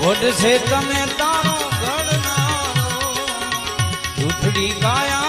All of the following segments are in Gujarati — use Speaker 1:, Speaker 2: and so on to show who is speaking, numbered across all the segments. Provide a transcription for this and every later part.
Speaker 1: વડશે તમે તારો ઘડનારો જૂઠડી કાયા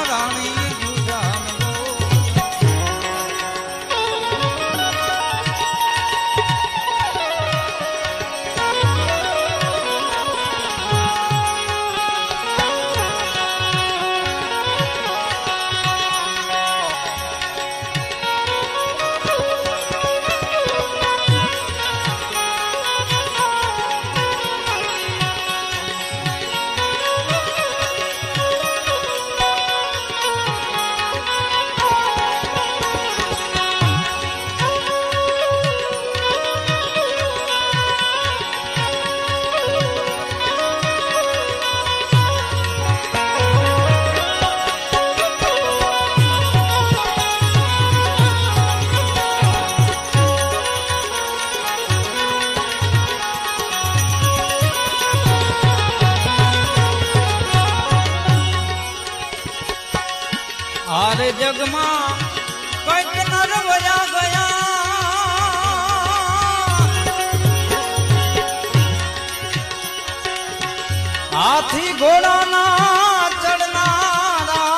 Speaker 1: આરે જગમાં કંઈક નર વયા ગયા હાથી ઘોડાના ચડનારા.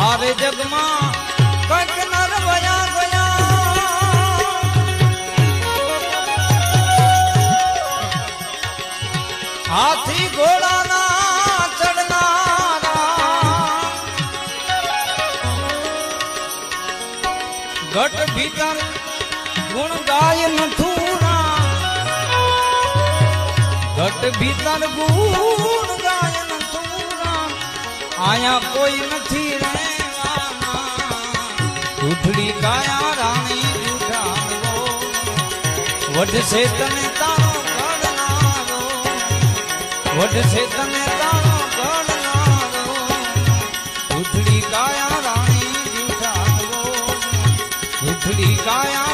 Speaker 1: આરે જગમાં હાથી ઘોડાના ચડનારા ઘટ ભીતર ગુણ ગાય નથુરા ઘટ ભીતર ગુણ ગાય નથુરા આયા કોઈ નથી રહેવાના. ઉઠડી કાયા રાણી ઉઠાવો. વધશે તને વઢશે તમે ઉઠડી કાયા રાણી જુઠાવો ઉઠડી કાયા